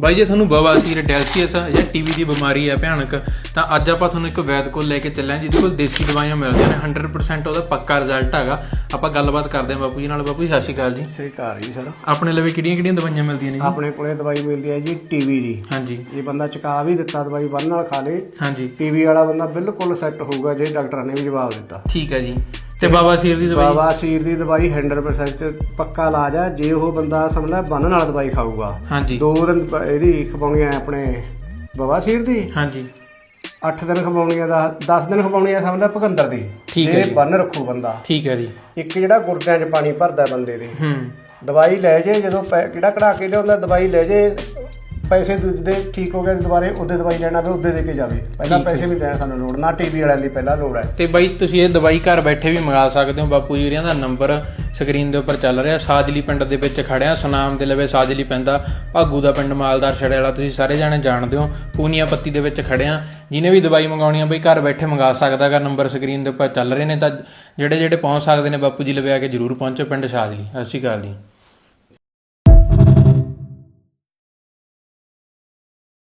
ਬਾਈ ਜੇ ਤੁਹਾਨੂੰ ਬਵਾਸੀਰ ਡੈਲਸੀਅਸ ਆ ਜਾਂ ਟੀਵੀ ਦੀ ਬਿਮਾਰੀ ਹੈ ਭਿਆਨਕ ਤਾਂ ਅੱਜ ਆਪਾਂ ਤੁਹਾਨੂੰ ਇੱਕ ਵੈਦ ਕੋਲ ਲੈ ਕੇ ਚੱਲੇ ਹਾਂ ਜਿਹਦੇ ਕੋਲ ਦੇਸੀ ਦਵਾਈਆਂ ਮਿਲਦੀਆਂ ਨੇ 100% ਉਹਦਾ ਪੱਕਾ ਰਿਜ਼ਲਟ ਹੈਗਾ। ਆਪਾਂ ਗੱਲਬਾਤ ਕਰਦੇ ਹਾਂ ਬਾਪੂ ਜੀ ਨਾਲ। ਬਾਪੂ ਜੀ ਸਤਿ ਸ਼੍ਰੀ ਅਕਾਲ ਜੀ। ਸਹੀ ਘਰ ਜੀ ਸਰ। ਆਪਣੇ ਲਵੇ ਕਿਹੜੀਆਂ ਕਿਹੜੀਆਂ ਦਵਾਈਆਂ ਮਿਲਦੀਆਂ ਨੇ ਜੀ? ਆਪਣੇ ਕੋਲੇ ਦਵਾਈ ਮਿਲਦੀ ਹੈ ਜੀ ਟੀਵੀ ਦੀ। ਹਾਂਜੀ। ਜੇ ਬੰਦਾ ਚਕਾ ਵੀ ਦਿੱਤਾ ਦਵਾਈ ਬੰਨ ਨਾਲ ਖਾ ਲੇ ਹਾਂਜੀ। ਟੀਵੀ ਵਾਲਾ ਬੰਦਾ ਬਿਲਕੁਲ ਸੈੱਟ ਹੋਊਗਾ ਜੇ ਡਾਕਟਰਾਂ ਨੇ ਵੀ ਜਵਾਬ ਦਿੱਤਾ। ਠੀਕ ਹੈ ਜੀ। ਤੇ ਬਵਾਸੀਰ ਦੀ ਦਵਾਈ? ਬਾਬਾ ਸੀਰ ਦੀ ਦਵਾਈ 100% ਪੱਕਾ ਇਲਾਜ ਆ। ਜੇ ਉਹ ਬੰਦਾ ਸਮਝ ਲੈ ਬੰਨ ਨਾਲ ਦਵਾਈ ਖਾਊਗਾ। ਹਾਂਜੀ। ਦੋ ਦਿਨ ਇਹਦੀ ਖਵਾਉਣੀ ਆ ਆਪਣੇ ਬਾਬਾ ਸੀਰ ਦੀ। ਹਾਂਜੀ। 8 ਦਿਨ ਖਵਾਉਣੀ ਆ 10 ਦਿਨ ਖਵਾਉਣੀ ਆ ਸਮਝ ਲੈ ਭਗੰਦਰ ਦੀ। ਠੀਕ ਹੈ ਜੇ। ਬੰਨ ਰੱਖੂ ਬੰਦਾ। ਠੀਕ ਹੈ ਜੀ। ਇੱਕ ਜਿਹੜਾ ਗੁਰਦਿਆਂ 'ਚ ਪਾਣੀ ਭਰਦਾ ਬੰਦੇ ਦੇ। ਹੂੰ। ਦਵਾਈ ਲੈ ਜੇ ਜਦੋਂ ਕਿਹੜਾ ਕਢਾ ਕੇ ਲਿਆਉਂਦਾ ਦਵਾਈ ਲੈ ਜੇ ਪੈਸੇ ਦੂਜੇ ਠੀਕ ਹੋ ਗਏ ਦੁਬਾਰੇ ਉਹਦੇ ਦਵਾਈ ਲੈਣਾ ਪਏ ਉਹਦੇ ਦੇ ਕੇ ਜਾਵੇ। ਪਹਿਲਾਂ ਪੈਸੇ ਵੀ ਲੈਣ ਸਾਨੂੰ ਲੋੜ ਨਾ ਟੀਵੀ ਵਾਲਿਆਂ ਦੀ ਪਹਿਲਾਂ ਲੋੜ ਹੈ। ਤੇ ਬਾਈ ਤੁਸੀਂ ਇਹ ਦਵਾਈ ਘਰ ਬੈਠੇ ਵੀ ਮੰਗਾ ਸਕਦੇ ਹੋ। ਬਾਪੂ ਜੀ ਹੋਰੀਆਂ ਦਾ ਨੰਬਰ ਸਕਰੀਨ ਦੇ ਉੱਪਰ ਚੱਲ ਰਿਹਾ। ਸਾਜਲੀ ਪਿੰਡ ਦੇ ਵਿੱਚ ਖੜਿਆ ਸੁਨਾਮ ਦੇ ਲਵੇ ਸਾਜਲੀ ਪੈਂਦਾ ਭਾਗੂ ਦਾ ਪਿੰਡ ਮਾਲਦਾਰ ਛੜੇ ਵਾਲਾ। ਤੁਸੀਂ ਸਾਰੇ ਜਾਣੇ ਜਾਣਦੇ ਹੋ। ਪੂਨੀਆ ਪੱਤੀ ਦੇ ਵਿੱਚ ਖੜਿਆ ਜਿਹਨੇ ਵੀ ਦਵਾਈ ਮੰਗਾਉਣੀ ਆ ਬਈ ਘਰ ਬੈਠੇ ਮੰਗਾ ਸਕਦਾਗਾ ਨੰਬਰ ਸਕਰੀਨ ਦੇ ਉੱਪਰ ਚੱਲ ਰਹੇ ਨੇ। ਤਾਂ ਜਿਹੜੇ ਜਿਹੜੇ ਪਹੁੰਚ ਸਕਦੇ ਨੇ ਬਾਪੂ ਜੀ ਲਵੇ ਆ ਕੇ ਜਰੂਰ ਪਹੁੰਚੋ। ਪਿੰਡ ਸਾਜਲੀ। ਸਤਿ ਸ਼੍ਰੀ ਅਕਾਲ ਜੀ।